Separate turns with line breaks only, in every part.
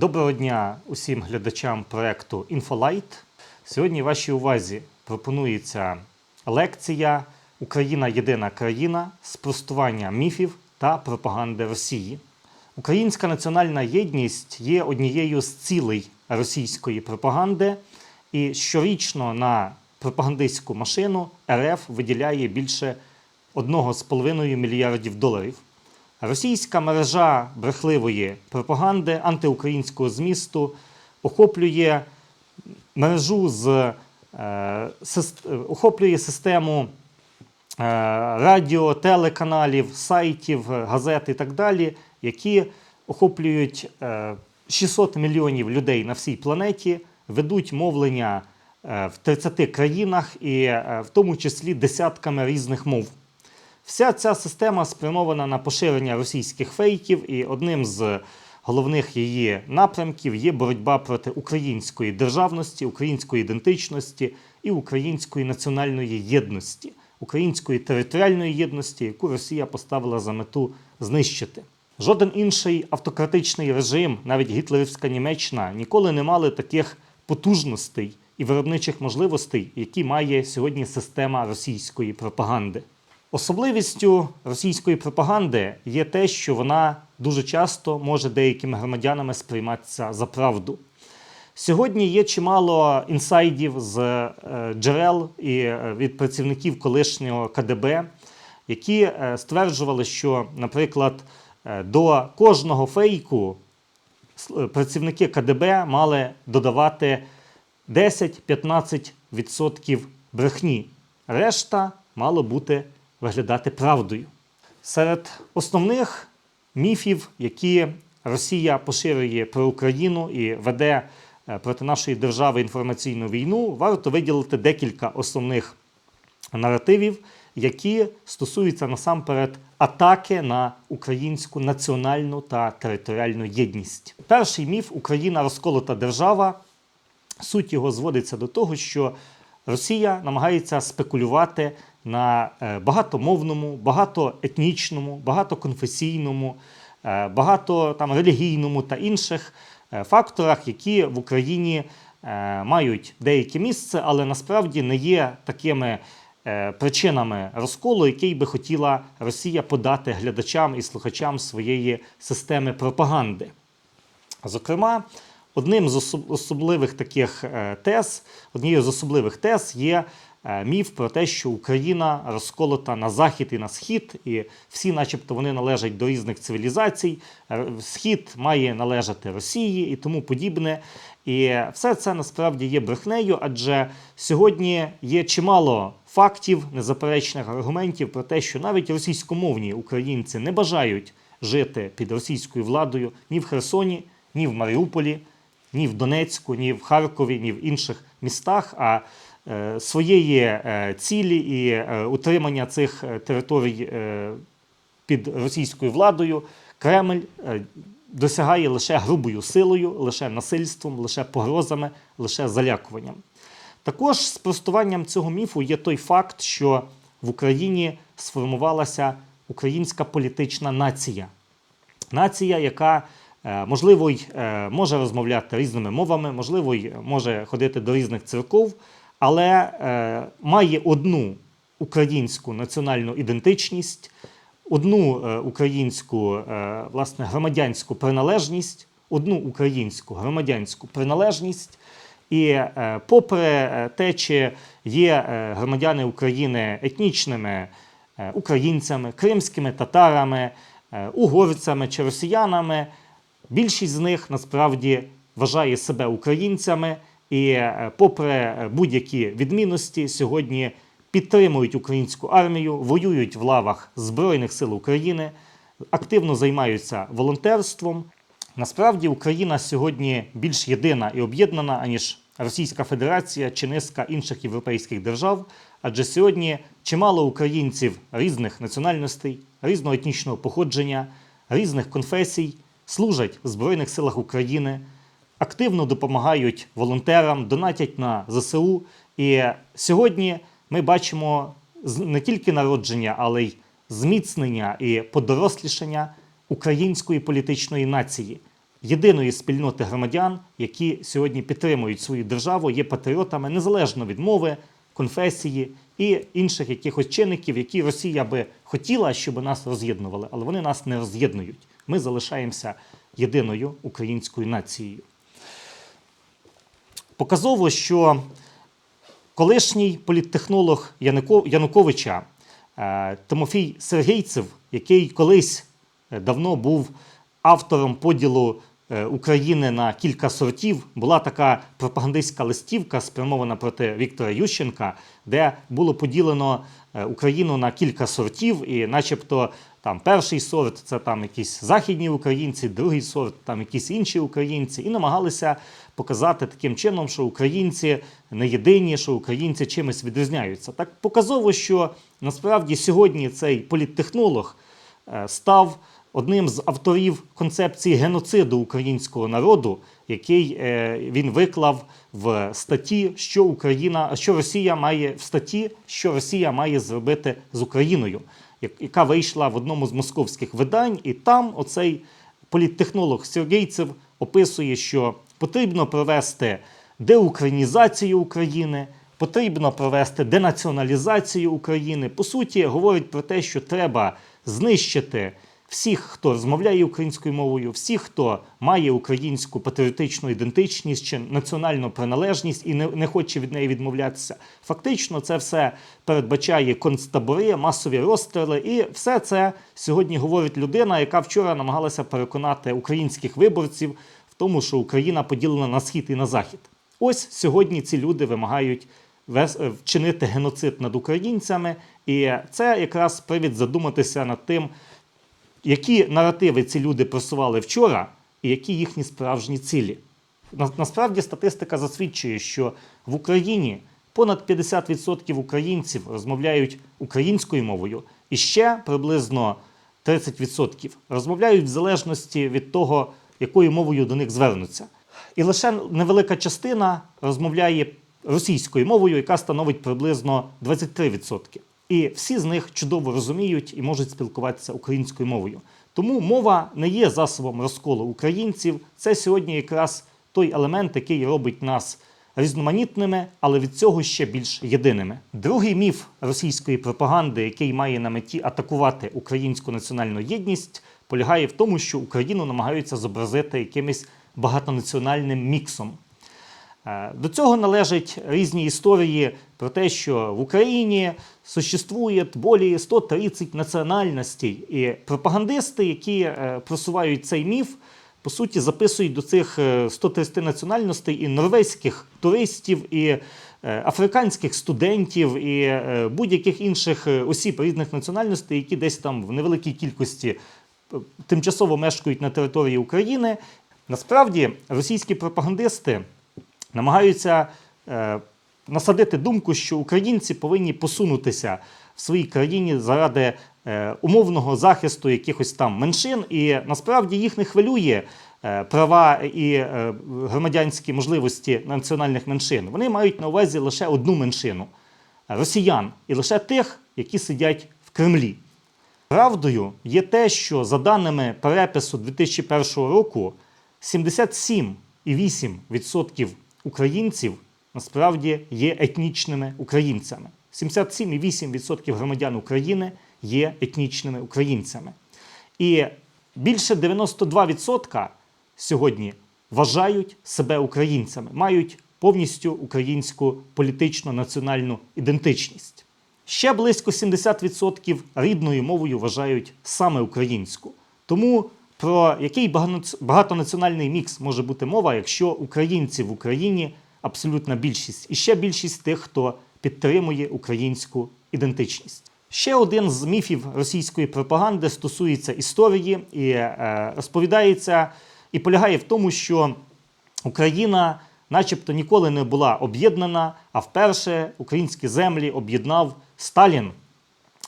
Доброго дня усім глядачам проекту Інфолайт. Сьогодні вашій увазі пропонується лекція Україна єдина країна спростування міфів та пропаганди Росії. Українська національна єдність є однією з цілей російської пропаганди, і щорічно на пропагандистську машину РФ виділяє більше 1,5 мільярдів доларів. Російська мережа брехливої пропаганди антиукраїнського змісту охоплює мережу з е, сис- е, охоплює систему е, радіо, телеканалів, сайтів, газет і так далі, які охоплюють е, 600 мільйонів людей на всій планеті, ведуть мовлення е, в 30 країнах і е, в тому числі десятками різних мов. Вся ця система спрямована на поширення російських фейків, і одним з головних її напрямків є боротьба проти української державності, української ідентичності і української національної єдності, української територіальної єдності, яку Росія поставила за мету знищити. Жоден інший автократичний режим, навіть гітлерівська Німеччина, ніколи не мали таких потужностей і виробничих можливостей, які має сьогодні система російської пропаганди. Особливістю російської пропаганди є те, що вона дуже часто може деякими громадянами сприйматися за правду. Сьогодні є чимало інсайдів з е, джерел і е, від працівників колишнього КДБ, які е, стверджували, що, наприклад, до кожного фейку працівники КДБ мали додавати 10-15% брехні. Решта мало бути виглядати правдою. Серед основних міфів, які Росія поширює про Україну і веде е, проти нашої держави інформаційну війну, варто виділити декілька основних наративів, які стосуються насамперед атаки на українську національну та територіальну єдність. Перший міф Україна розколота держава. Суть його зводиться до того, що Росія намагається спекулювати на е, багатомовному, багатоетнічному, багатоконфесійному, е, багато там релігійному та інших е, факторах, які в Україні мають деяке місце, але насправді не є такими причинами розколу, який би хотіла Росія подати глядачам і слухачам своєї системи пропаганди. Зокрема, одним з особливих таких тез, однією з особливих тез є міф про те, що Україна розколота на захід і на схід, і всі, начебто, вони належать до різних цивілізацій. Схід має належати Росії і тому подібне. І все це насправді є брехнею, адже сьогодні є чимало фактів, незаперечних аргументів про те, що навіть російськомовні українці не бажають жити під російською владою ні в Херсоні, ні в Маріуполі, ні в Донецьку, ні в Харкові, ні в інших містах. А е, своєї е, цілі і е, утримання цих е, територій е, під російською владою Кремль е, досягає лише грубою силою, лише насильством, лише погрозами, лише залякуванням. Також спростуванням цього міфу є той факт, що в Україні сформувалася українська політична нація. Нація, яка е, можливо й е, може розмовляти різними мовами, можливо, й може ходити до різних церков, але е, має одну українську національну ідентичність, одну е, українську е, власне громадянську приналежність, одну українську громадянську приналежність. І е, попри е, те, чи є е, громадяни України етнічними е, українцями, кримськими татарами, е, угорцями чи росіянами, більшість з них насправді вважає себе українцями і, е, попри будь-які відмінності, сьогодні підтримують українську армію, воюють в лавах Збройних сил України, активно займаються волонтерством. Насправді Україна сьогодні більш єдина і об'єднана, аніж Російська Федерація чи низка інших європейських держав, адже сьогодні чимало українців різних національностей, різного етнічного походження, різних конфесій служать в Збройних силах України, активно допомагають волонтерам, донатять на ЗСУ. І сьогодні ми бачимо не тільки народження, але й зміцнення і подорослішання української політичної нації. єдиної спільноти громадян, які сьогодні підтримують свою державу, є патріотами незалежно від мови, конфесії і інших якихось чинників, які Росія би хотіла, щоб нас роз'єднували, але вони нас не роз'єднують. Ми залишаємося єдиною українською нацією. Показово, що колишній політтехнолог Януковича е, Тимофій Сергійцев, який колись е, давно був автором поділу е, України на кілька сортів, була така пропагандистська листівка, спрямована проти Віктора Ющенка, де було поділено Україну на кілька сортів, і начебто там перший сорт це там якісь західні українці, другий сорт там якісь інші українці, і намагалися показати таким чином, що українці не єдині, що українці чимось відрізняються. Так показово, що насправді сьогодні цей політтехнолог е, став одним з авторів концепції геноциду українського народу, який е, він виклав в статті, що Україна, що Росія має в статті, що Росія має зробити з Україною, яка вийшла в одному з московських видань, і там оцей політтехнолог Сергійцев описує, що потрібно провести деукраїнізацію України, потрібно провести денаціоналізацію України. По суті, говорить про те, що треба знищити всіх, хто розмовляє українською мовою, всіх, хто має українську патріотичну ідентичність чи національну приналежність і не, не хоче від неї відмовлятися. Фактично, це все передбачає концтабори, масові розстріли, і все це сьогодні говорить людина, яка вчора намагалася переконати українських виборців в тому, що Україна поділена на схід і на захід. Ось сьогодні ці люди вимагають е, вчинити геноцид над українцями, і це якраз привід задуматися над тим, які наративи ці люди просували вчора, і які їхні справжні цілі. На- Насправді статистика засвідчує, що в Україні понад 50% українців розмовляють українською мовою, і ще приблизно 30% розмовляють в залежності від того, якою мовою до них звернуться. І лише невелика частина розмовляє російською мовою, яка становить приблизно 23%. І всі з них чудово розуміють і можуть спілкуватися українською мовою. Тому мова не є засобом розколу українців. Це сьогодні якраз той елемент, який робить нас різноманітними, але від цього ще більш єдиними. Другий міф російської пропаганди, який має на меті атакувати українську національну єдність, полягає в тому, що Україну намагаються зобразити якимось багатонаціональним міксом. Е, До цього належать різні історії про те, що в Україні существує більше 130 національностей. І пропагандисти, які е, просувають цей міф, по суті, записують до цих е, 130 національностей і норвезьких туристів, і е, африканських студентів, і е, будь-яких інших е, осіб різних національностей, які десь там в невеликій кількості е, тимчасово мешкають на території України. Насправді, російські пропагандисти намагаються е, насадити думку, що українці повинні посунутися в своїй країні заради е, умовного захисту якихось там меншин, і насправді їх не хвилює. е, Права і е, громадянські можливості національних меншин вони мають на увазі лише одну меншину росіян, і лише тих, які сидять в Кремлі. Правдою є те, що за даними перепису 2001 року 77,8% українців насправді є етнічними українцями. 77,8% громадян України є етнічними українцями. І більше 92% сьогодні вважають себе українцями, мають повністю українську політичну національну ідентичність. Ще близько 70% рідною мовою вважають саме українську. Тому про який багатонаціональний мікс може бути мова, якщо українці в Україні абсолютна більшість, і ще більшість тих, хто підтримує українську ідентичність. Ще один з міфів російської пропаганди стосується історії і е, розповідається і полягає в тому, що Україна, начебто, ніколи не була об'єднана, а вперше українські землі об'єднав Сталін,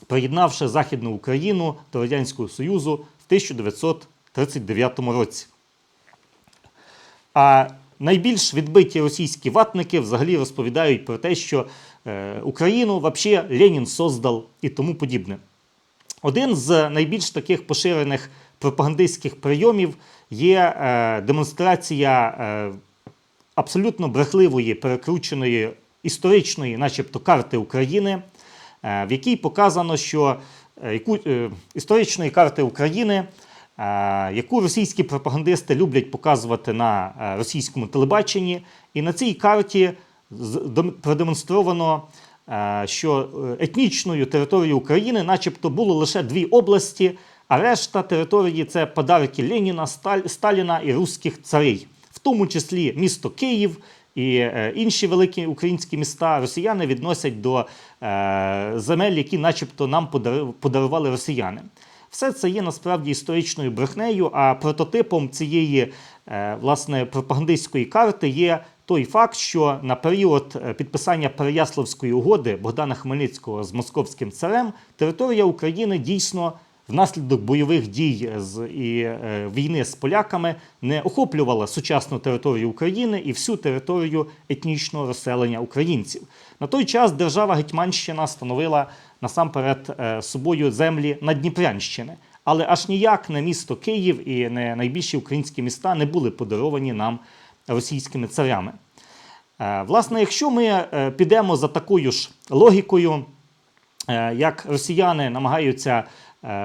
приєднавши Західну Україну до Радянського Союзу в 1939 році. А найбільш відбиті російські ватники взагалі розповідають про те, що е, Україну взагалі Ленін создав і тому подібне. Один з найбільш таких поширених пропагандистських прийомів є е, демонстрація е, абсолютно брехливої, перекрученої історичної, начебто, карти України, в якій показано, що історичної карти України, яку російські пропагандисти люблять показувати на е, російському телебаченні, і на цій карті продемонстровано, е, що е, етнічною територією України, начебто, було лише дві області, а решта території це подарки Леніна, Сталіна і русських царей, в тому числі місто Київ. І е, інші великі українські міста росіяни відносять до е, земель, які, начебто, нам подарували росіяни. Все це є насправді історичною брехнею, а прототипом цієї е, власне пропагандистської карти є той факт, що на період е, підписання Переяславської угоди Богдана Хмельницького з московським царем територія України дійсно внаслідок бойових дій з і е, війни з поляками не охоплювала сучасну територію України і всю територію етнічного розселення українців. На той час держава Гетьманщина становила насамперед е, собою землі Надніпрянщини. Але аж ніяк не місто Київ і не найбільші українські міста не були подаровані нам російськими царями. Е, Власне, якщо ми е, підемо за такою ж логікою, як росіяни намагаються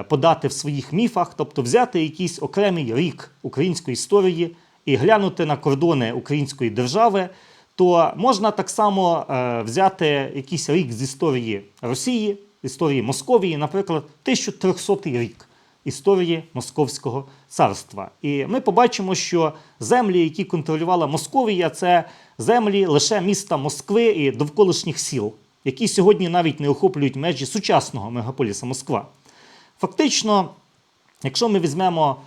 подати в своїх міфах, тобто взяти якийсь окремий рік української історії і глянути на кордони української держави, то можна так само взяти якийсь рік з історії Росії, історії Московії, наприклад, 1300 рік історії Московського царства. І ми побачимо, що землі, які контролювала Московія, це землі лише міста Москви і довколишніх сіл, які сьогодні навіть не охоплюють межі сучасного мегаполіса Москва. Фактично, якщо ми візьмемо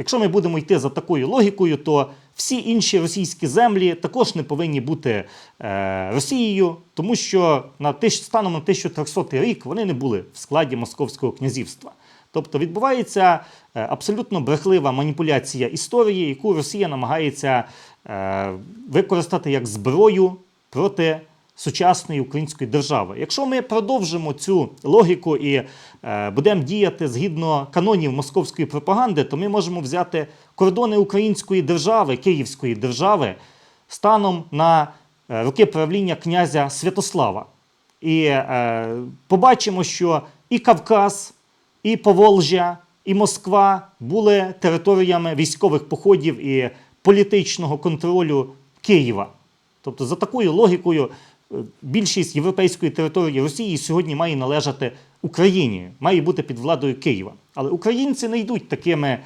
Якщо ми будемо йти за такою логікою, то всі інші російські землі також не повинні бути е, Росією, тому що на тиш, станом на 1300 рік вони не були в складі Московського князівства. Тобто відбувається е, абсолютно брехлива маніпуляція історії, яку Росія намагається е, використати як зброю проти сучасної української держави. Якщо ми продовжимо цю логіку і е, будемо діяти згідно канонів московської пропаганди, то ми можемо взяти кордони української держави, Київської держави станом на е, роки правління князя Святослава. І е, побачимо, що і Кавказ, і Поволжя, і Москва були територіями військових походів і політичного контролю Києва. Тобто, за такою логікою, е, більшість європейської території Росії сьогодні має належати Україні, має бути під владою Києва. Але українці не йдуть такими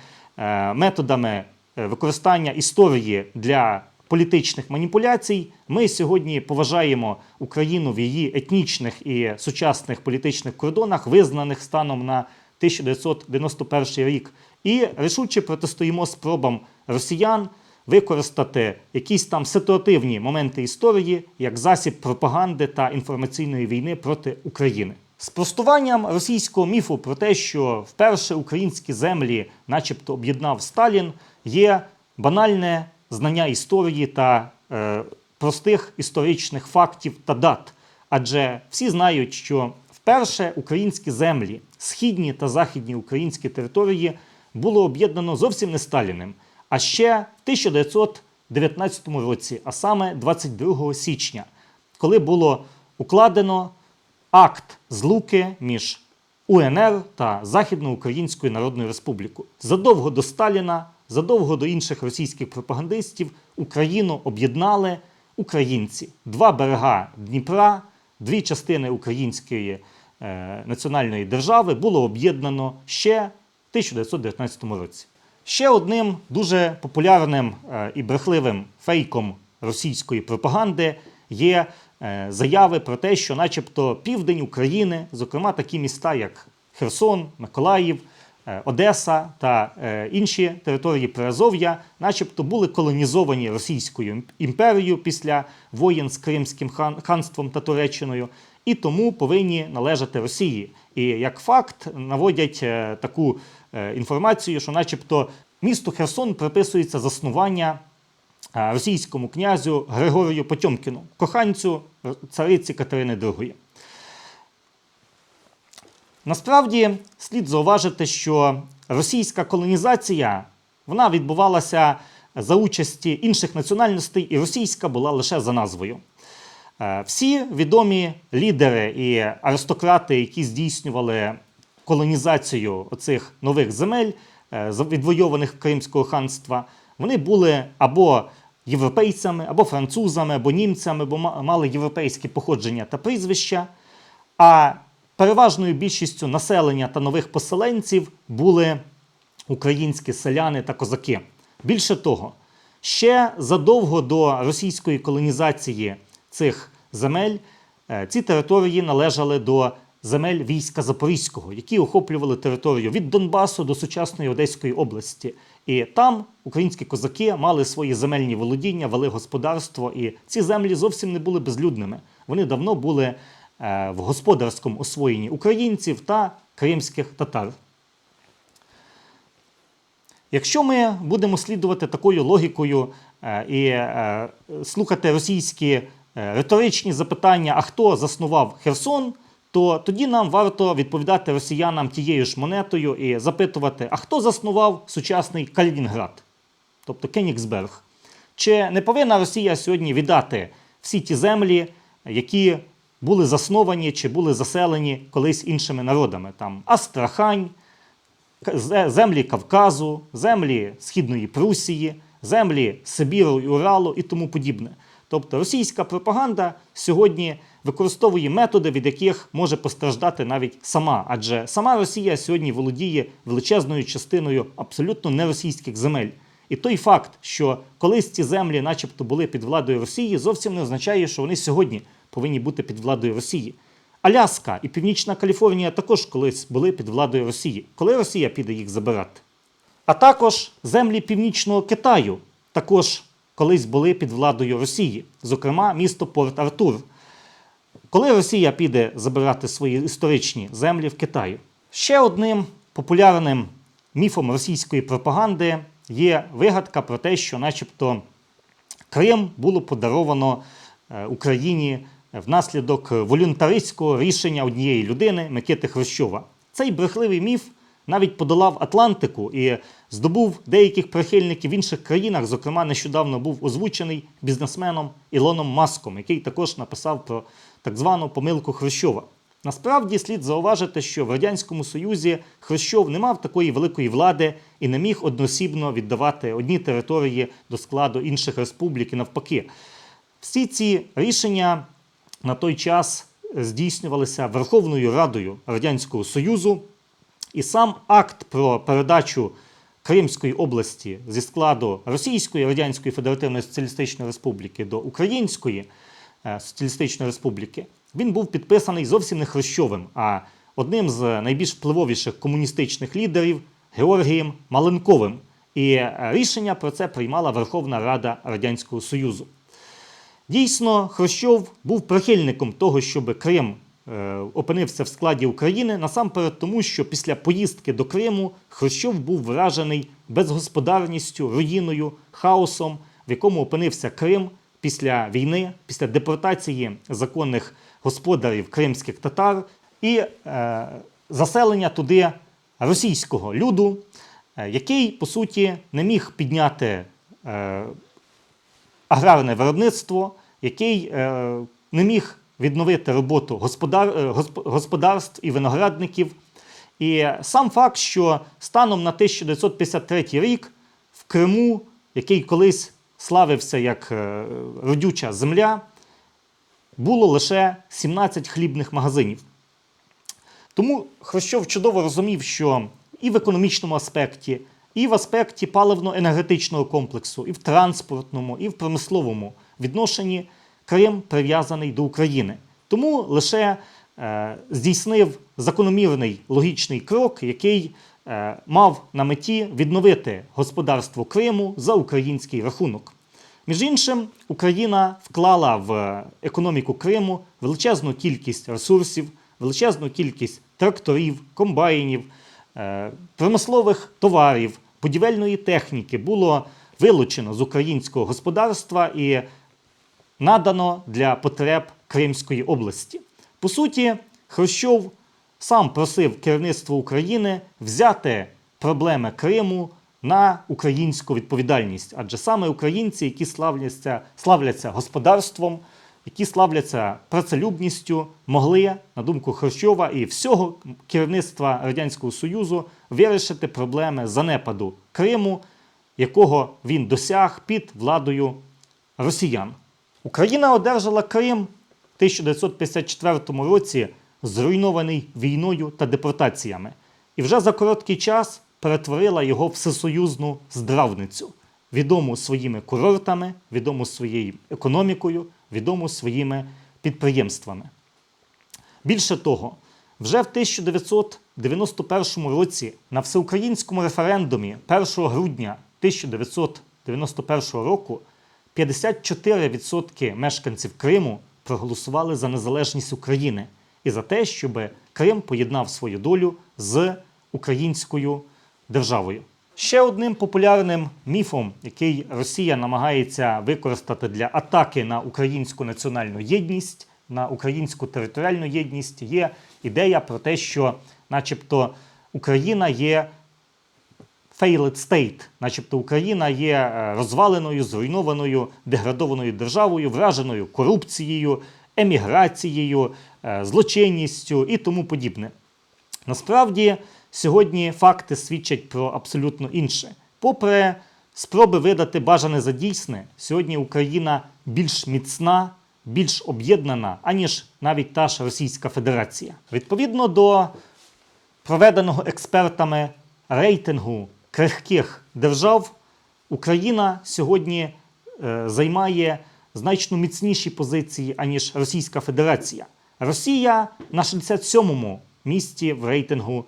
методами е, використання історії для політичних маніпуляцій. Ми сьогодні поважаємо Україну в її етнічних і сучасних політичних кордонах, визнаних станом на 1991 рік, і рішуче протистоїмо спробам росіян використати якісь там ситуативні моменти історії як засіб пропаганди та інформаційної війни проти України. Спростуванням російського міфу про те, що вперше українські землі, начебто, об'єднав Сталін, є банальне знання історії та е, простих історичних фактів та дат. Адже всі знають, що вперше українські землі, східні та західні українські території, було об'єднано зовсім не Сталіним, а ще в 1919 році, а саме 22 січня, коли було укладено акт злуки між УНР та Західноукраїнською Народною Республікою. Задовго до Сталіна, задовго до інших російських пропагандистів Україну об'єднали українці. Два берега Дніпра, дві частини української е, національної держави було об'єднано ще в 1919 році. Ще одним дуже популярним е, і брехливим фейком російської пропаганди є заяви про те, що, начебто, південь України, зокрема такі міста, як Херсон, Миколаїв, е, Одеса та е, інші території Приазов'я, начебто, були колонізовані Російською імперією після воєн з Кримським ханством та Туреччиною, і тому повинні належати Росії. І як факт наводять е, таку е, інформацію, що, начебто, місту Херсон приписується заснування е, російському князю Григорію Потьомкіну, коханцю цариці Катерини II. Насправді слід зауважити, що російська колонізація вона відбувалася за участі інших національностей, і російська була лише за назвою. Е, Всі відомі лідери і аристократи, які здійснювали колонізацію оцих нових земель, е, відвойованих Кримського ханства, вони були або європейцями, або французами, або німцями, або мали європейське походження та прізвища. А переважною більшістю населення та нових поселенців були українські селяни та козаки. Більше того, ще задовго до російської колонізації цих земель е, ці території належали до земель війська Запорізького, які охоплювали територію від Донбасу до сучасної Одеської області. І там українські козаки мали свої земельні володіння, вели господарство, і ці землі зовсім не були безлюдними. Вони давно були е, в господарському освоєнні українців та кримських татар. Якщо ми будемо слідувати такою логікою е, і е, слухати російські риторичні запитання, а хто заснував Херсон, то тоді нам варто відповідати росіянам тією ж монетою і запитувати, а хто заснував сучасний Калінінград, тобто Кенігсберг. Чи не повинна Росія сьогодні віддати всі ті землі, які були засновані чи були заселені колись іншими народами? Там Астрахань, землі Кавказу, землі Східної Прусії, землі Сибіру і Уралу і тому подібне. Тобто російська пропаганда сьогодні використовує методи, від яких може постраждати навіть сама, адже сама Росія сьогодні володіє величезною частиною абсолютно неросійських земель. І той факт, що колись ці землі, начебто, були під владою Росії, зовсім не означає, що вони сьогодні повинні бути під владою Росії. Аляска і Північна Каліфорнія також колись були під владою Росії. Коли Росія піде їх забирати? А також землі Північного Китаю також колись були під владою Росії, зокрема місто Порт Артур. Коли Росія піде забирати свої історичні землі в Китаю? Ще одним популярним міфом російської пропаганди є вигадка про те, що, начебто, Крим було подаровано е, Україні внаслідок волюнтаристського рішення однієї людини Микити Хрущова. Цей брехливий міф навіть подолав Атлантику і здобув деяких прихильників в інших країнах. Зокрема, нещодавно був озвучений бізнесменом Ілоном Маском, який також написав про так звану помилку Хрущова. Насправді слід зауважити, що в Радянському Союзі Хрущов не мав такої великої влади і не міг одноосібно віддавати одні території до складу інших республік і навпаки. Всі ці рішення на той час здійснювалися Верховною Радою Радянського Союзу, і сам акт про передачу Кримської області зі складу Російської Радянської Федеративної Соціалістичної Республіки до Української Соціалістичної Республіки, він був підписаний зовсім не Хрущовим, а одним з найбільш впливовіших комуністичних лідерів Георгієм Маленковим. І е, рішення про це приймала Верховна Рада Радянського Союзу. Дійсно, Хрущов був прихильником того, щоб Крим е, опинився в складі України, насамперед тому, що після поїздки до Криму Хрущов був вражений безгосподарністю, руїною, хаосом, в якому опинився Крим після війни, після депортації законних господарів кримських татар і е, заселення туди російського люду, е, який, по суті, не міг підняти. Е, аграрне виробництво, який е, не міг відновити роботу господар, е, госп- господарств і виноградників. І сам факт, що станом на 1953 рік в Криму, який колись славився як е, родюча земля, було лише 17 хлібних магазинів. Тому Хрущов чудово розумів, що і в економічному аспекті, і в аспекті паливно-енергетичного комплексу, і в транспортному, і в промисловому відношенні Крим прив'язаний до України. Тому лише е, здійснив закономірний логічний крок, який е, мав на меті відновити господарство Криму за український рахунок. Між іншим, Україна вклала в економіку Криму величезну кількість ресурсів, величезну кількість тракторів, комбайнів, е, промислових товарів, будівельної техніки було вилучено з українського господарства і надано для потреб Кримської області. По суті, Хрущов сам просив керівництво України взяти проблеми Криму на українську відповідальність. Адже саме українці, які славляться, славляться господарством, які славляться працелюбністю, могли, на думку Хрущова і всього керівництва Радянського Союзу, вирішити проблеми занепаду Криму, якого він досяг під владою росіян. Україна одержала Крим в 1954 році, зруйнований війною та депортаціями, і вже за короткий час перетворила його всесоюзну здравницю, відому своїми курортами, відому своєю економікою, відому своїми підприємствами. Більше того, вже в 1991 році на всеукраїнському референдумі 1 грудня 1991 року 54% мешканців Криму проголосували за незалежність України і за те, щоб Крим поєднав свою долю з українською державою. Ще одним популярним міфом, який Росія намагається використати для атаки на українську національну єдність, на українську територіальну єдність, є ідея про те, що, начебто, Україна є failed state, начебто Україна є е, розваленою, зруйнованою, деградованою державою, враженою корупцією, еміграцією, е, злочинністю і тому подібне. Насправді, сьогодні факти свідчать про абсолютно інше. Попри спроби видати бажане за дійсне, сьогодні Україна більш міцна, більш об'єднана, аніж навіть та ж Російська Федерація. Відповідно до проведеного експертами рейтингу крихких держав, Україна сьогодні е, займає значно міцніші позиції, аніж Російська Федерація. Росія на 67-му місці в рейтингу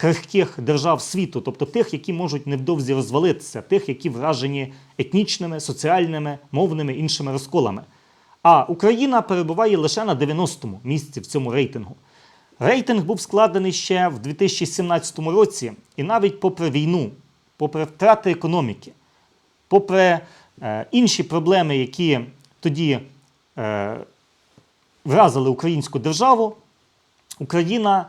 крихких держав світу, тобто тих, які можуть невдовзі розвалитися, тих, які вражені етнічними, соціальними, мовними іншими розколами. А Україна перебуває лише на 90-му місці в цьому рейтингу. Рейтинг був складений ще в 2017 році, і навіть попри війну, попри втрати економіки, попри е, інші проблеми, які тоді е, вразили українську державу, Україна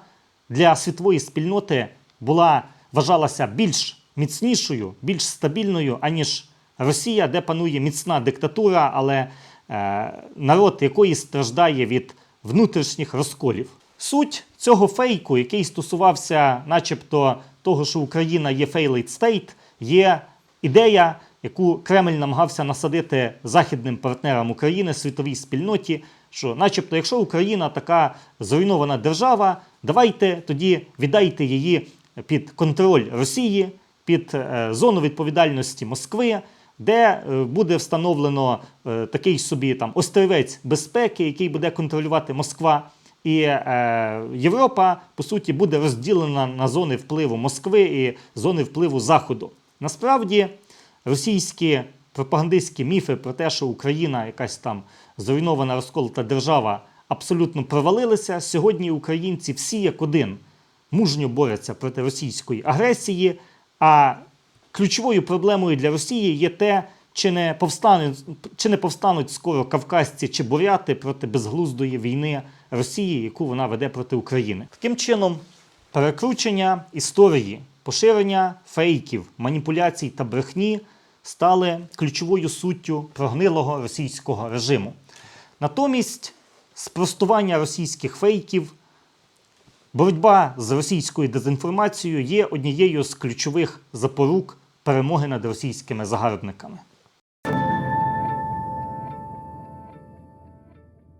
для світової спільноти була вважалася більш міцнішою, більш стабільною, аніж Росія, де панує міцна диктатура, але е, народ якої страждає від внутрішніх розколів. Суть цього фейку, який стосувався, начебто, того, що Україна є failed state, є ідея, яку Кремль намагався насадити західним партнерам України, світовій спільноті, що, начебто, якщо Україна така зруйнована держава, давайте тоді віддайте її під контроль Росії, під е, зону відповідальності Москви, де е, буде встановлено е, такий собі там острівець безпеки, який буде контролювати Москва. І е, Європа, по суті, буде розділена на зони впливу Москви і зони впливу Заходу. Насправді, російські пропагандистські міфи про те, що Україна якась там зруйнована розколота держава, абсолютно провалилися. Сьогодні українці всі як один мужньо борються проти російської агресії. А ключовою проблемою для Росії є те, чи не повстануть, чи не повстануть скоро кавказці чи буряти проти безглуздої війни Росії, яку вона веде проти України. Таким чином, перекручення історії, поширення фейків, маніпуляцій та брехні стали ключовою суттю прогнилого російського режиму. Натомість спростування російських фейків, боротьба з російською дезінформацією є однією з ключових запорук перемоги над російськими загарбниками.